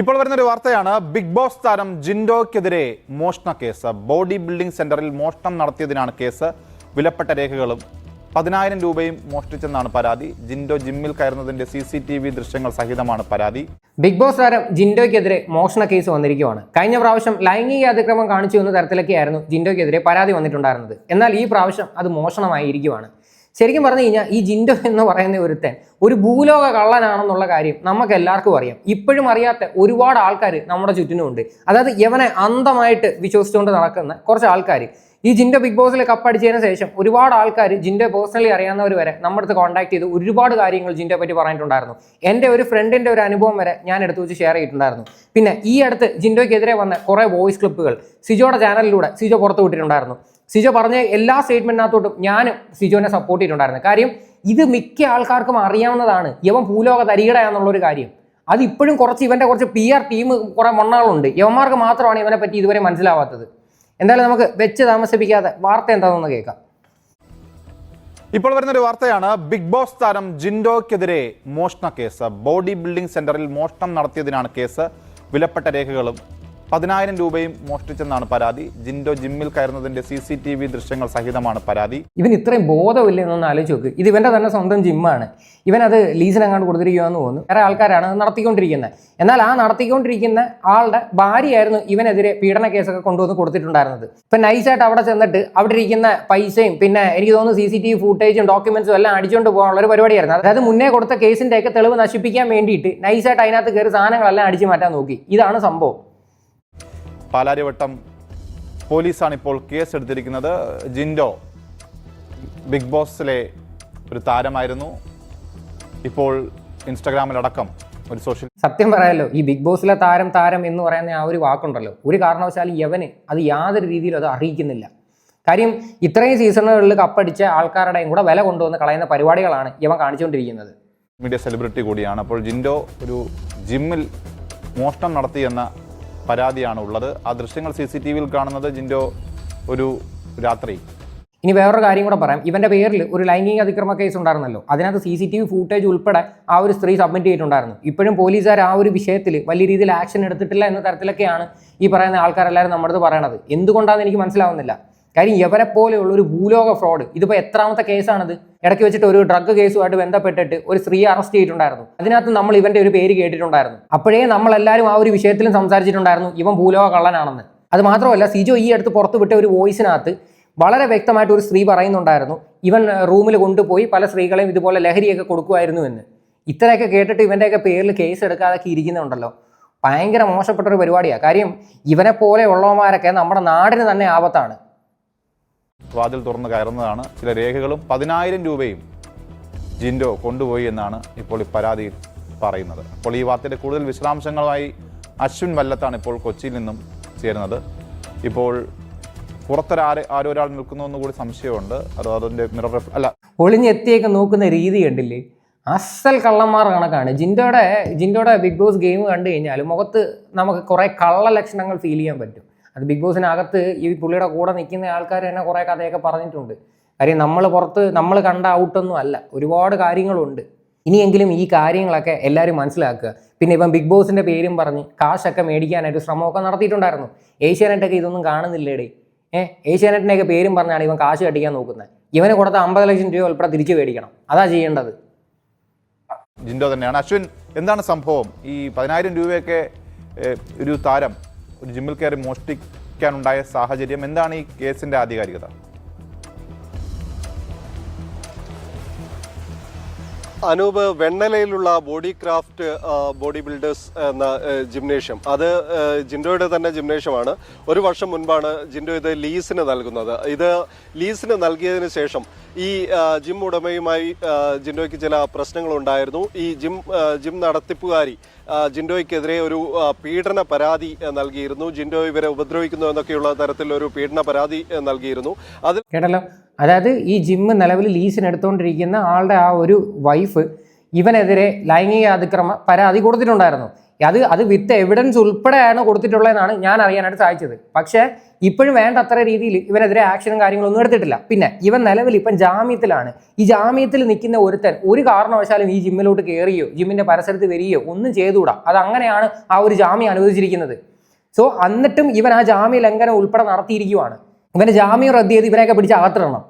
ഇപ്പോൾ വരുന്നൊരു വാർത്തയാണ്. ബിഗ് ബോസ് താരം ജിൻഡോയ്ക്കെതിരെ മോഷണ കേസ്. ബോഡി ബിൽഡിംഗ് സെന്ററിൽ മോഷണം നടത്തിയതിനാണ് കേസ്. വിലപ്പെട്ട രേഖകളും പതിനായിരം രൂപയും മോഷ്ടിച്ചെന്നാണ് പരാതി. ജിൻഡോ ജിമ്മിൽ കയറുന്നതിന്റെ സി സി ടി വി ദൃശ്യങ്ങൾ സഹിതമാണ് പരാതി. ബിഗ് ബോസ് താരം ജിൻഡോയ്ക്കെതിരെ മോഷണ കേസ് വന്നിരിക്കുകയാണ്. കഴിഞ്ഞ പ്രാവശ്യം ലൈംഗിക അതിക്രമം കാണിച്ചു എന്ന തരത്തിലൊക്കെയായിരുന്നു ജിൻഡോയ്ക്കെതിരെ പരാതി വന്നിട്ടുണ്ടായിരുന്നത്. എന്നാൽ ഈ പ്രാവശ്യം അത് മോഷണമായിരിക്കുവാണ് ശരിക്കും പറഞ്ഞു കഴിഞ്ഞാൽ ഈ ജിൻഡോ എന്ന് പറയുന്ന ഒരുത്തൻ ഒരു ഭൂലോക കള്ളനാണെന്നുള്ള കാര്യം നമുക്ക് എല്ലാവർക്കും അറിയാം. ഇപ്പോഴും അറിയാത്ത ഒരുപാട് ആൾക്കാർ നമ്മുടെ ചുറ്റിനുമുണ്ട് അതായത് ഇവനെ അന്ധമായിട്ട് വിശ്വസിച്ചുകൊണ്ട് നടക്കുന്ന കുറച്ച് ആൾക്കാർ ഈ ജിൻഡോ ബിഗ് ബോസിൽ കപ്പടിച്ചതിന് ശേഷം ഒരുപാട് ആൾക്കാർ ജിൻഡോ പേഴ്സണലി അറിയാവുന്നവർ വരെ നമ്മുടെ അടുത്ത് കോൺടാക്ട് ചെയ്ത് ഒരുപാട് കാര്യങ്ങൾ ജിൻഡോ പറ്റി പറഞ്ഞിട്ടുണ്ടായിരുന്നു. എന്റെ ഒരു ഫ്രണ്ടിന്റെ ഒരു അനുഭവം വരെ ഞാൻ എടുത്തു വെച്ച് ഷെയർ ചെയ്തിട്ടുണ്ടായിരുന്നു. പിന്നെ ഈ അടുത്ത് ജിൻഡോയ്ക്കെതിരെ വന്ന കുറേ വോയിസ് ക്ലിപ്പുകൾ സിജോയുടെ ചാനലിലൂടെ സിജോ പുറത്തു വിട്ടിട്ടുണ്ടായിരുന്നു. സിജോ പറഞ്ഞ എല്ലാ സ്റ്റേറ്റ്മെന്റിനകത്തോട്ടും ഞാൻ സിജോനെ സപ്പോർട്ട് ചെയ്തിട്ടുണ്ടായിരുന്നു. കാര്യം ഇത് മിക്ക ആൾക്കാർക്കും അറിയാവുന്നതാണ്. യവൻ ഭൂലോക തരികടയാന്നുള്ള ഒരു കാര്യം. അത് ഇപ്പോഴും കുറച്ച് ഇവന്റെ കുറച്ച് പി ആർ ടീം കുറെ മണ്ണാളുണ്ട്. യവന്മാർക്ക് മാത്രമാണ് ഇവനെ പറ്റി ഇതുവരെ മനസ്സിലാവാത്തത്. എന്തായാലും നമുക്ക് വെച്ച് താമസിപ്പിക്കാതെ വാർത്ത എന്താണെന്ന് കേൾക്കാം. ഇപ്പോൾ വരുന്ന ഒരു വാർത്തയാണ്. ബിഗ് ബോസ് താരം ജിൻഡോയ്ക്കെതിരെ മോഷണ കേസ്. ബോഡി ബിൽഡിംഗ് സെന്ററിൽ മോഷണം നടത്തിയതിനാണ് കേസ്. വിലപ്പെട്ട രേഖകളും പതിനായിരം രൂപയും മോഷ്ടിച്ചെന്നാണ് പരാതി. ജിൻഡോ ജിമ്മിൽ കയറുന്നതിന്റെ സി സി ടി വി ദൃശ്യങ്ങൾ സഹിതമാണ് പരാതി. ഇവൻ ഇത്രയും ബോധമില്ല എന്നൊന്ന് ആലോചിച്ച് നോക്ക്. ഇത് ഇവന്റെ തന്നെ സ്വന്തം ജിമ്മാണ്. ഇവൻ അത് ലീസിനെങ്ങാണ്ട് കൊടുത്തിരിക്കുകയെന്ന് തോന്നുന്നു. വേറെ ആൾക്കാരാണ് നടത്തിക്കൊണ്ടിരിക്കുന്നത്. എന്നാൽ ആ നടത്തിക്കൊണ്ടിരിക്കുന്ന ആളുടെ ഭാര്യയായിരുന്നു ഇവനെതിരെ പീഡന കേസൊക്കെ കൊണ്ടുവന്ന് കൊടുത്തിട്ടുണ്ടായിരുന്നത്. ഇപ്പൊ നൈസായിട്ട് അവിടെ ചെന്നിട്ട് അവിടെ ഇരിക്കുന്ന പൈസയും പിന്നെ എനിക്ക് തോന്നുന്നു സി സി ടി വി ഫുട്ടേജും ഡോക്യുമെന്റ്സും എല്ലാം അടിച്ചുകൊണ്ട് പോകാനുള്ള ഒരു പരിപാടിയായിരുന്നു. അതായത് മുന്നേ കൊടുത്ത കേസിന്റെ ഒക്കെ തെളിവ് നശിപ്പിക്കാൻ വേണ്ടിയിട്ട് നൈസായിട്ട് അതിനകത്ത് കയറി സാധനങ്ങളെല്ലാം അടിച്ചു മാറ്റാൻ നോക്കി. ഇതാണ് സംഭവം. പാലാരിവട്ടം പോലീസാണ് ഇപ്പോൾ കേസ് എടുത്തിരിക്കുന്നത് ജിൻഡോ ബിഗ് ബോസിലെ ഒരു താരമായിരുന്നു. ഇപ്പോൾ ഇൻസ്റ്റഗ്രാമിലടക്കം ഒരു സോഷ്യൽ സത്യം പറയാലോ ഈ ബിഗ് ബോസിലെ താരം താരം എന്ന് പറയുന്ന ആ ഒരു വാക്കുണ്ടല്ലോ. ഒരു കാരണവശാലും യവന് അത് യാതൊരു രീതിയിലും അത് അറിയിക്കുന്നില്ല. കാര്യം ഇത്രയും സീസണുകളിൽ കപ്പടിച്ച ആൾക്കാരുടെയും കൂടെ വില കൊണ്ടുവന്ന് കളയുന്ന പരിപാടികളാണ് യവൻ കാണിച്ചുകൊണ്ടിരിക്കുന്നത്. മീഡിയ സെലിബ്രിറ്റി കൂടിയാണ്. അപ്പോൾ ജിൻഡോ ഒരു ജിമ്മിൽ മോഷണം നടത്തിയെന്ന പരാതിയാണ് ഉള്ളത് ആ ദൃശ്യങ്ങൾ സി സി ടി വിയിൽ കാണുന്നത് ജിൻഡോ ഒരു രാത്രി. ഇനി വേറൊരു കാര്യം കൂടെ പറയാം. ഇവന്റെ പേരിൽ ഒരു ലൈംഗിക അതിക്രമ കേസ് ഉണ്ടായിരുന്നല്ലോ. അതിനകത്ത് C C T V footage ഉൾപ്പെടെ ആ ഒരു സ്ത്രീ സബ്മിറ്റ് ചെയ്തിട്ടുണ്ടായിരുന്നു. ഇപ്പോഴും പോലീസുകാർ ആ ഒരു വിഷയത്തിൽ വലിയ രീതിയിൽ ആക്ഷൻ എടുത്തിട്ടില്ല എന്ന തരത്തിലൊക്കെയാണ് ഈ പറയുന്ന ആൾക്കാരെല്ലാവരും നമ്മുടെ അടുത്ത് പറയണത്. എന്തുകൊണ്ടാണെന്ന് എനിക്ക് മനസ്സിലാവുന്നില്ല. കാര്യം ഇവരെ പോലെയുള്ള ഒരു ഭൂലോക ഫ്രോഡ് ഇതിപ്പോൾ എത്രാമത്തെ കേസാണിത്? ഇടയ്ക്ക് വെച്ചിട്ട് ഒരു ഡ്രഗ് കേസുമായിട്ട് ബന്ധപ്പെട്ടിട്ട് ഒരു സ്ത്രീയെ അറസ്റ്റ് ചെയ്തിട്ടുണ്ടായിരുന്നു. അതിനകത്ത് നമ്മൾ ഇവന്റെ ഒരു പേര് കേട്ടിട്ടുണ്ടായിരുന്നു. അപ്പോഴേ നമ്മളെല്ലാവരും ആ ഒരു വിഷയത്തിലും സംസാരിച്ചിട്ടുണ്ടായിരുന്നു ഇവൻ ഭൂലോക കള്ളനാണെന്ന്. അത് മാത്രമല്ല സിജോ ഈ അടുത്ത് പുറത്തു വിട്ട ഒരു വോയിസിനകത്ത് വളരെ വ്യക്തമായിട്ട് ഒരു സ്ത്രീ പറയുന്നുണ്ടായിരുന്നു ഇവൻ റൂമിൽ കൊണ്ടുപോയി പല സ്ത്രീകളെയും ഇതുപോലെ ലഹരിയൊക്കെ കൊടുക്കുമായിരുന്നു എന്ന്. ഇത്രയൊക്കെ കേട്ടിട്ട് ഇവന്റെയൊക്കെ പേരിൽ കേസ് എടുക്കാതൊക്കെ ഇരിക്കുന്നുണ്ടല്ലോ. ഭയങ്കര മോശപ്പെട്ട ഒരു പരിപാടിയാണ് കാര്യം ഇവനെ പോലെ ഉള്ളവന്മാരൊക്കെ നമ്മുടെ നാടിന് തന്നെ ആപത്താണ്. വാതിൽ തുറന്ന് കയറുന്നതാണ്. ചില രേഖകളും പതിനായിരം രൂപയും ജിൻഡോ കൊണ്ടുപോയി എന്നാണ് ഇപ്പോൾ ഈ പരാതിയിൽ പറയുന്നത്. അപ്പോൾ ഈ വാർത്തയുടെ കൂടുതൽ വിശദാംശങ്ങളുമായി അശ്വിൻ വല്ലത്താണ് ഇപ്പോൾ കൊച്ചിയിൽ നിന്നും ചേരുന്നത്. ഇപ്പോൾ പുറത്തൊരാരെ ആരോ ഒരാൾ നിൽക്കുന്നു എന്ന് കൂടി സംശയമുണ്ട്. അത് അതിന്റെ മിറർ അല്ല. ഒളിഞ്ഞെത്തിയൊക്കെ നോക്കുന്ന രീതി കണ്ടില്ലേ? അസൽ കള്ളന്മാർ കണക്കാണ്. ജിൻഡോയുടെ ജിൻഡോയുടെ ബിഗ് ബോസ് ഗെയിം കണ്ടു കഴിഞ്ഞാൽ മുഖത്ത് നമുക്ക് കുറേ കള്ള ലക്ഷണങ്ങൾ ഫീൽ ചെയ്യാൻ പറ്റും. അത് ബിഗ് ബോസിനകത്ത് ഈ പുള്ളിയുടെ കൂടെ നിൽക്കുന്ന ആൾക്കാർ തന്നെ കുറേ കഥയൊക്കെ പറഞ്ഞിട്ടുണ്ട്. കാര്യം നമ്മൾ പുറത്ത് നമ്മൾ കണ്ട ഔട്ടൊന്നും അല്ല. ഒരുപാട് കാര്യങ്ങളുണ്ട്. ഇനിയെങ്കിലും ഈ കാര്യങ്ങളൊക്കെ എല്ലാവരും മനസ്സിലാക്കുക. പിന്നെ ഇപ്പം ബിഗ് ബോസിന്റെ പേരും പറഞ്ഞ് കാശൊക്കെ മേടിക്കാനായിട്ട് ശ്രമമൊക്കെ നടത്തിയിട്ടുണ്ടായിരുന്നു. ഏഷ്യാനെറ്റൊക്കെ ഇതൊന്നും കാണുന്നില്ലേടേ? ഏഹ് ഏഷ്യാനെറ്റിന്റെയൊക്കെ പേരും പറഞ്ഞാണ് ഇവൻ കാശ് കട്ടിക്കാൻ നോക്കുന്നത്. ഇവന് കൊടുത്ത അമ്പത് ലക്ഷം രൂപ ഉൾപ്പെടെ തിരിച്ചു മേടിക്കണം. അതാ ചെയ്യേണ്ടത്. ജിൻഡോ തന്നെയാണ്. അശ്വിൻ എന്താണ് സംഭവം? ഈ പതിനായിരം രൂപയൊക്കെ ഒരു താരം ഒരു ജിമ്മിൽ കയറി മോഷ്ടിക്കാനുണ്ടായ സാഹചര്യം എന്താണ് ഈ കേസിന്റെ ആധികാരികത? അനൂപ് വെണ്ണലയിലുള്ള ബോഡി ക്രാഫ്റ്റ് ബോഡി ബിൽഡേഴ്സ് എന്ന ജിംനേഷ്യം അത് ജിൻഡോയുടെ തന്നെ ജിംനേഷ്യമാണ് ഒരു വർഷം മുൻപാണ് ജിൻഡോ ഇത് ലീസിന് നൽകുന്നത്. ഇത് ലീസിന് നൽകിയതിന് ശേഷം ഈ ജിം ഉടമയുമായി ജിൻഡോയ്ക്ക് ചില പ്രശ്നങ്ങളുണ്ടായിരുന്നു. ഈ ജിം ജിം നടത്തിപ്പുകാരി ജിൻഡോയ്ക്കെതിരെ ഒരു പീഡന പരാതി നൽകിയിരുന്നു. ജിൻഡോ ഇവരെ ഉപദ്രവിക്കുന്നു എന്നൊക്കെയുള്ള തരത്തിലൊരു പീഡന പരാതി നൽകിയിരുന്നു. അത് കേട്ടല്ലോ? അതായത് ഈ ജിമ്മ് നിലവിൽ ലീസിന് എടുത്തുകൊണ്ടിരിക്കുന്ന ആളുടെ ആ ഒരു വൈഫ് ഇവനെതിരെ ലൈംഗിക അതിക്രമ പരാതി കൊടുത്തിട്ടുണ്ടായിരുന്നു. അത് അത് വിത്ത് എവിഡൻസ് ഉൾപ്പെടെയാണ് കൊടുത്തിട്ടുള്ളതെന്നാണ് ഞാൻ അറിയാനായിട്ട് സാധിച്ചത്. പക്ഷേ ഇപ്പോഴും വേണ്ട അത്ര രീതിയിൽ ഇവനെതിരെ ആക്ഷനും കാര്യങ്ങളൊന്നും എടുത്തിട്ടില്ല. പിന്നെ ഇവൻ നിലവിൽ ഇപ്പം ജാമ്യത്തിലാണ്. ഈ ജാമ്യത്തിൽ നിൽക്കുന്ന ഒരുത്തൻ ഒരു കാരണവശാലും ഈ ജിമ്മിലോട്ട് കയറിയോ ജിമ്മിന്റെ പരിസരത്ത് വരികയോ ഒന്നും ചെയ്തുകൂടാ. അത് അങ്ങനെയാണ് ആ ഒരു ജാമ്യം അനുവദിച്ചിരിക്കുന്നത്. സോ എന്നിട്ടും ഇവൻ ആ ജാമ്യ ലംഘനം ഉൾപ്പെടെ നടത്തിയിരിക്കുവാണ്. ഇവന്റെ ജാമ്യം റദ്ദ് ചെയ്ത് ഇവനെയൊക്കെ പിടിച്ച് അകത്തിടണം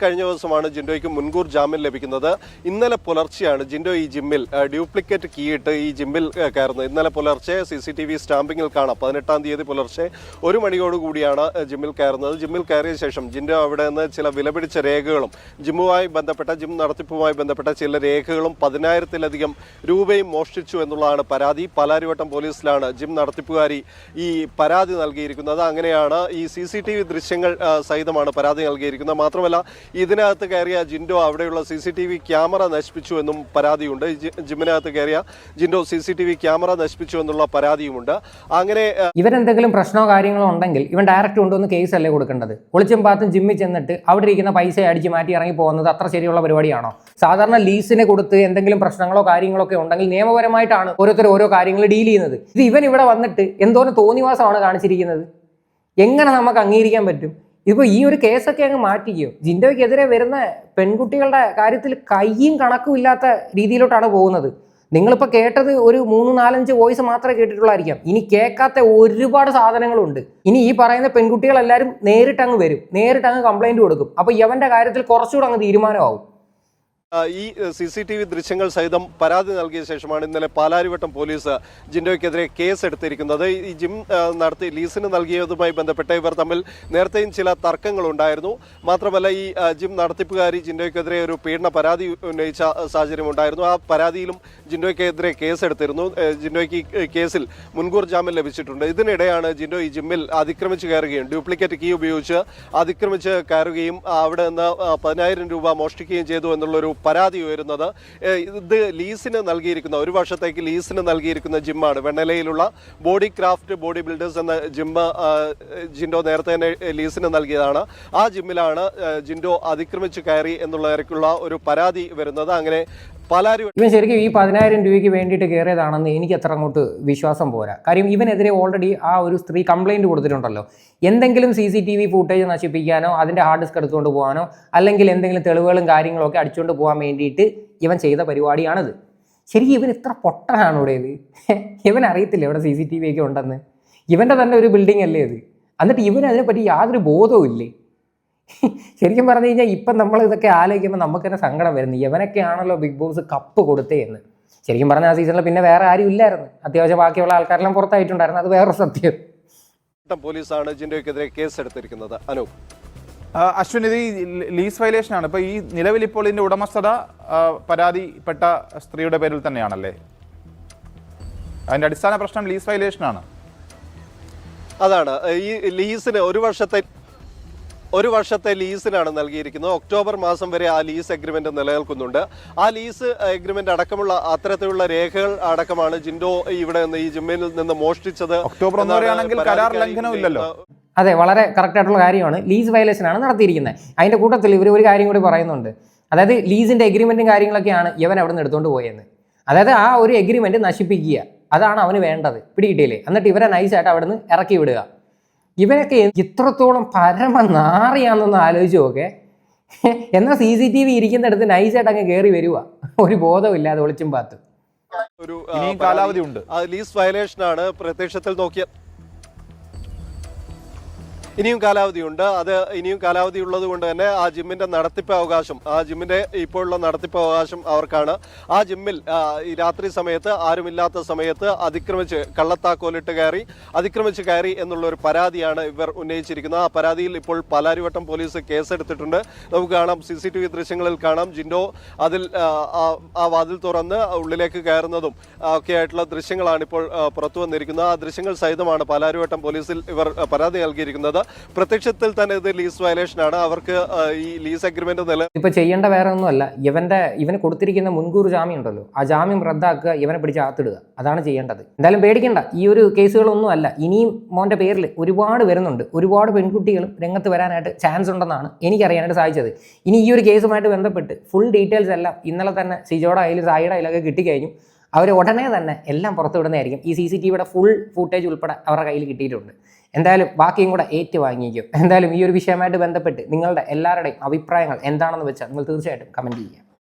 കഴിഞ്ഞ ദിവസമാണ് ജിൻഡോയ്ക്ക് മുൻകൂർ ജാമ്യം ലഭിക്കുന്നത്. ഇന്നലെ പുലർച്ചെയാണ് ജിൻഡോ ഈ ജിമ്മിൽ ഡ്യൂപ്ലിക്കേറ്റ് കീയിട്ട് ഈ ജിമ്മിൽ കയറുന്നത്. ഇന്നലെ പുലർച്ചെ സി സി ടി വി സ്റ്റാമ്പിങ്ങിൽ കാണാം. പതിനെട്ടാം തീയതി പുലർച്ചെ ഒരു മണിയോടുകൂടിയാണ് ജിമ്മിൽ കയറുന്നത്. ജിമ്മിൽ കയറിയ ശേഷം ജിൻഡോ അവിടെ നിന്ന് ചില വിലപിടിച്ച രേഖകളും ജിമ്മുമായി ബന്ധപ്പെട്ട ജിം നടത്തിപ്പുമായി ബന്ധപ്പെട്ട ചില രേഖകളും പതിനായിരത്തിലധികം രൂപയും മോഷ്ടിച്ചു എന്നുള്ളതാണ് പരാതി. പാലാരിവട്ടം പോലീസിലാണ് ജിം നടത്തിപ്പുകാരി ഈ പരാതി നൽകിയിരിക്കുന്നത്. അങ്ങനെയാണ് ഈ സി ദൃശ്യങ്ങൾ സഹിതമാണ് പരാതി നൽകിയിരിക്കുന്നത്. മാത്രമല്ല ഇതിനകത്ത് കയറിയ ജിൻഡോ അവിടെയുള്ള C C T V camera നശിപ്പിച്ചു എന്നും പരാതിയുണ്ട്. ജിമ്മിനകത്ത് കയറിയ Jindo C C T V camera നശിപ്പിച്ചു എന്നുള്ള പരാതിയുമുണ്ട്. അങ്ങനെ ഇവരെന്തെങ്കിലും പ്രശ്നമോ കാര്യങ്ങളോ ഉണ്ടെങ്കിൽ ഇവൻ ഡയറക്റ്റ് കൊണ്ടുവന്ന് കേസ് അല്ലേ കൊടുക്കേണ്ടത്? ഒളിച്ചും പാത്തും ജിമ്മിൽ ചെന്നിട്ട് അവിടെ ഇരിക്കുന്ന പൈസ അടിച്ച് മാറ്റി ഇറങ്ങി പോകുന്നത് അത്ര ശരിയുള്ള പരിപാടിയാണോ? സാധാരണ ലീസിന് കൊടുത്ത് എന്തെങ്കിലും പ്രശ്നങ്ങളോ കാര്യങ്ങളോ ഒക്കെ ഉണ്ടെങ്കിൽ നിയമപരമായിട്ടാണ് ഓരോരുത്തർ ഓരോ കാര്യങ്ങൾ ഡീൽ ചെയ്യുന്നത്. ഇത് ഇവൻ ഇവിടെ വന്നിട്ട് എന്തോരം തോന്നിവാസമാണ് കാണിച്ചിരിക്കുന്നത്? എങ്ങനെ നമുക്ക് അംഗീകരിക്കാൻ പറ്റും? ഇപ്പോൾ ഈ ഒരു കേസൊക്കെ അങ്ങ് മാറ്റിക്കോ. ജിൻഡോയ്ക്കെതിരെ വരുന്ന പെൺകുട്ടികളുടെ കാര്യത്തിൽ കയ്യും കണക്കും ഇല്ലാത്ത രീതിയിലോട്ടാണ് പോകുന്നത്. നിങ്ങളിപ്പോൾ കേട്ടത് ഒരു മൂന്ന് നാലഞ്ച് വോയിസ് മാത്രമേ കേട്ടിട്ടുള്ളായിരിക്കാം. ഇനി കേൾക്കാത്ത ഒരുപാട് സാധനങ്ങളുണ്ട്. ഇനി ഈ പറയുന്ന പെൺകുട്ടികളെല്ലാവരും നേരിട്ടങ്ങ് വരും. നേരിട്ടങ്ങ് കംപ്ലൈന്റ് കൊടുക്കും. അപ്പോൾ യവന്റെ കാര്യത്തിൽ കുറച്ചുകൂടെ അങ്ങ് തീരുമാനമാവും. ഈ സി സി ടി വി ദൃശ്യങ്ങൾ സഹിതം പരാതി നൽകിയ ശേഷമാണ് ഇന്നലെ പാലാരിവട്ടം പോലീസ് ജിൻഡോയ്ക്കെതിരെ കേസ് എടുത്തിരിക്കുന്നത് ഈ ജിം നടത്തി ലീസിന് നൽകിയതുമായി ബന്ധപ്പെട്ട് ഇവർ തമ്മിൽ നേരത്തെയും ചില തർക്കങ്ങളുണ്ടായിരുന്നു. മാത്രമല്ല ഈ ജിം നടത്തിപ്പുകാരി ജിൻഡോയ്ക്കെതിരെ ഒരു പീഡന പരാതി ഉന്നയിച്ച സാഹചര്യം ഉണ്ടായിരുന്നു ആ പരാതിയിലും ജിൻഡോയ്ക്കെതിരെ കേസ് എടുത്തിരുന്നു ഏ, ജിൻഡോയ്ക്ക് കേസിൽ മുൻകൂർ ജാമ്യം ലഭിച്ചിട്ടുണ്ട്. ഇതിനിടെയാണ് ജിൻഡോ ഈ ജിമ്മിൽ അതിക്രമിച്ച് കയറുകയും ഡ്യൂപ്ലിക്കേറ്റ് കീ ഉപയോഗിച്ച് അതിക്രമിച്ച് കയറുകയും അവിടെ നിന്ന് പതിനായിരം രൂപ മോഷ്ടിക്കുകയും ചെയ്തു എന്നുള്ളൊരു പരാതി ഉയരുന്നത്. ഇത് ലീസിന് നൽകിയിരിക്കുന്ന ഒരു വർഷത്തേക്ക് ലീസിന് നൽകിയിരിക്കുന്ന ജിമ്മാണ്. വെണ്ണലയിലുള്ള ബോഡി ക്രാഫ്റ്റ് ബോഡി ബിൽഡേഴ്സ് എന്ന ജിമ്മ് ജിൻഡോ നേരത്തെ തന്നെ ലീസിന് നൽകിയതാണ്. ആ ജിമ്മിലാണ് ജിൻഡോ അതിക്രമിച്ച് കയറി എന്നുള്ളവർക്കുള്ള ഒരു പരാതി വരുന്നത്. അങ്ങനെ പാലാരി ഇവൻ ശരിക്കും ഈ പതിനായിരം രൂപയ്ക്ക് വേണ്ടിയിട്ട് കയറിയതാണെന്ന് എനിക്ക് അത്ര അങ്ങോട്ട് വിശ്വാസം പോരാ. കാര്യം ഇവനെതിരെ ഓൾറെഡി ആ ഒരു സ്ത്രീ കംപ്ലൈന്റ് കൊടുത്തിട്ടുണ്ടല്ലോ. എന്തെങ്കിലും C C T V footage നശിപ്പിക്കാനോ അതിന്റെ ഹാർഡ് ഡിസ്ക് എടുത്തുകൊണ്ട് പോകാനോ അല്ലെങ്കിൽ എന്തെങ്കിലും തെളിവുകളും കാര്യങ്ങളും ഒക്കെ അടിച്ചുകൊണ്ട് പോകാൻ വേണ്ടിയിട്ട് ഇവൻ ചെയ്ത പരിപാടിയാണിത്. ശരിക്കും ഇവൻ ഇത്ര പൊട്ടനാണ് ഇവിടെ ഇവൻ അറിയത്തില്ല ഇവിടെ സി സി ടി വി ഒക്കെ ഉണ്ടെന്ന്? ഇവന്റെ തന്നെ ഒരു ബിൽഡിംഗ് അല്ലേ ഇത്? എന്നിട്ട് ഇവന് അതിനെപ്പറ്റി യാതൊരു ബോധവും ഇല്ലേ ശരിക്കും പറഞ്ഞു കഴിഞ്ഞാൽ ഇപ്പം നമ്മൾ ഇതൊക്കെ ആലോചിക്കുമ്പോൾ നമുക്ക് തന്നെ സങ്കടം വരുന്നു. ഇവനൊക്കെയാണല്ലോ ബിഗ് ബോസ് കപ്പ് കൊടുത്തേ എന്ന്. ശരിക്കും പറഞ്ഞാൽ ആ സീസണിൽ പിന്നെ വേറെ ആരും ഇല്ലായിരുന്നു. അത്യാവശ്യം ബാക്കിയുള്ള ആൾക്കാരെല്ലാം പുറത്തായിട്ടുണ്ടായിരുന്നു. അത് വേറെ സത്യം. പോലീസാണ് ജിൻഡോയ്ക്കെതിരെ കേസ് എടുത്തിരിക്കുന്നത് അനൂപ് അശ്വിൻ ഇത് ഈ ലീസ് വയലേഷൻ ആണ് ഇപ്പൊ ഈ നിലവിൽ ഇപ്പോൾ ഇതിന്റെ ഉടമസ്ഥത പരാതിപ്പെട്ട സ്ത്രീയുടെ പേരിൽ തന്നെയാണല്ലേ? അതിന്റെ അടിസ്ഥാന പ്രശ്നം ലീസ് വയലേഷൻ ആണ് അതാണ്. ഈ ലീസിന് ഒരു വർഷത്തെ ഒരു വർഷത്തെ ലീസിനാണ് നൽകിയിരിക്കുന്നത്. ഒക്ടോബർ മാസം വരെ ആ ലീസ് എഗ്രിമെന്റ് നിലനിൽക്കുന്നുണ്ട്. ആ ലീസ് എഗ്രിമെന്റ് അടക്കമുള്ള അത്തരത്തിലുള്ള രേഖകൾ അടക്കമാണ് ജിൻഡോ ഇവിടെ നിന്ന് ഈ ജിമ്മിൽ നിന്ന് മോഷ്ടിച്ചത് ഒക്ടോബർ എന്നാണ് കരാർ ലംഘനമില്ലല്ലോ അതെ വളരെ കറക്റ്റ് ആയിട്ടുള്ള കാര്യമാണ്. ലീസ് വയലേഷൻ ആണ് നടത്തിയിരിക്കുന്നത്. അതിന്റെ കൂട്ടത്തിൽ ഇവർ ഒരു കാര്യം കൂടി പറയുന്നുണ്ട്. അതായത് ലീസിന്റെ എഗ്രിമെന്റും കാര്യങ്ങളൊക്കെയാണ് ഇവൻ അവിടെ നിന്ന് എടുത്തുകൊണ്ട് പോയെന്ന്. അതായത് ആ ഒരു എഗ്രിമെന്റ് നശിപ്പിക്കുക. അതാണ് അവന് വേണ്ടത് പിടികിട്ടിയില്ലേ. എന്നിട്ട് ഇവരെ നൈസായിട്ട് അവിടെ നിന്ന് ഇറക്കി വിടുക. ഇവനൊക്കെ ഇത്രത്തോളം പരമ നാറിയാണെന്നൊന്ന് ആലോചിച്ച് നോക്കെ. എന്നാൽ സി സി ടി വി ഇരിക്കുന്നിടത്ത് നൈസായിട്ട് അങ്ങ് കയറി വരുക ഒരു ബോധമില്ലാതെ ഒളിച്ചും പാത്തും. ഒരു. കാലാവധി ഉണ്ട്. ആ ലീസ് വയലേഷൻ ആണ് പ്രത്യക്ഷത്തിൽ നോക്കിയ ഇനിയും കാലാവധിയുണ്ട്. അത് ഇനിയും കാലാവധി ഉള്ളത് കൊണ്ട് തന്നെ ആ ജിമ്മിന്റെ നടത്തിപ്പ് അവകാശം ആ ജിമ്മിന്റെ ഇപ്പോഴുള്ള നടത്തിപ്പ് അവകാശം അവർക്കാണ്. ആ ജിമ്മിൽ ഈ രാത്രി സമയത്ത് ആരുമില്ലാത്ത സമയത്ത് അതിക്രമിച്ച് കള്ളത്താക്കോലിട്ട് കയറി അതിക്രമിച്ച് കയറി എന്നുള്ള ഒരു പരാതിയാണ് ഇവർ ഉന്നയിച്ചിരിക്കുന്നത്. ആ പരാതിയിൽ ഇപ്പോൾ പാലാരിവട്ടം പോലീസ് കേസെടുത്തിട്ടുണ്ട്. നമുക്ക് കാണാം സി സി ടി വി ദൃശ്യങ്ങളിൽ കാണാം. ജിൻഡോ അതിൽ ആ വാതിൽ തുറന്ന് ഉള്ളിലേക്ക് കയറുന്നതും ഒക്കെ ആയിട്ടുള്ള ദൃശ്യങ്ങളാണ് ഇപ്പോൾ പുറത്തു വന്നിരിക്കുന്നത്. ആ ദൃശ്യങ്ങൾ സഹിതമാണ് പാലാരിവട്ടം പോലീസിൽ ഇവർ പരാതി നൽകിയിരിക്കുന്നത്. പ്രത്യക്ഷത്തിൽ തന്നെ ഇത് ലീസ് വയലേഷൻ ആണ്. അവർക്ക് ഈ ലീസ് അഗ്രിമെന്റ് നില ഇപ്പൊ ചെയ്യേണ്ട വേറെ ഒന്നുമല്ല. ഇവന്റെ ഇവന് കൊടുത്തിരിക്കുന്ന മുൻകൂർ ജാമ്യം ഉണ്ടല്ലോ. ആ ജാമ്യം റദ്ദാക്കുക ഇവനെ പിടിച്ച് ആത്തിടുക. അതാണ് ചെയ്യേണ്ടത്. എന്തായാലും പേടിക്കണ്ട. ഈ ഒരു കേസുകളൊന്നും അല്ല. ഇനിയും മോന്റെ പേരിൽ ഒരുപാട് വരുന്നുണ്ട്. ഒരുപാട് പെൺകുട്ടികളും രംഗത്ത് വരാനായിട്ട് ചാൻസ് ഉണ്ടെന്നാണ് എനിക്കറിയാനായിട്ട് സാധിച്ചത്. ഇനി ഈ ഒരു കേസുമായിട്ട് ബന്ധപ്പെട്ട് ഫുൾ ഡീറ്റെയിൽസ് എല്ലാം ഇന്നലെ തന്നെ സിജോഡ ആയാലും സായിയുടെ ആയാലും ഒക്കെ കിട്ടിക്കഴിഞ്ഞു. അവർ ഉടനെ തന്നെ എല്ലാം പുറത്തുവിടുന്നതായിരിക്കും. ഈ സി സി ടി വിയുടെ ഫുൾ ഫൂട്ടേജ് ഉൾപ്പെടെ അവരുടെ കയ്യിൽ കിട്ടിയിട്ടുണ്ട്. എന്തായാലും ബാക്കിയും കൂടെ ഏറ്റു വാങ്ങിക്കും എന്തായാലും ഈ ഒരു വിഷയമായിട്ട് ബന്ധപ്പെട്ട് നിങ്ങളുടെ എല്ലാവരുടെയും അഭിപ്രായങ്ങൾ എന്താണെന്ന് വെച്ചാൽ നിങ്ങൾ തീർച്ചയായിട്ടും കമന്റ് ചെയ്യുക.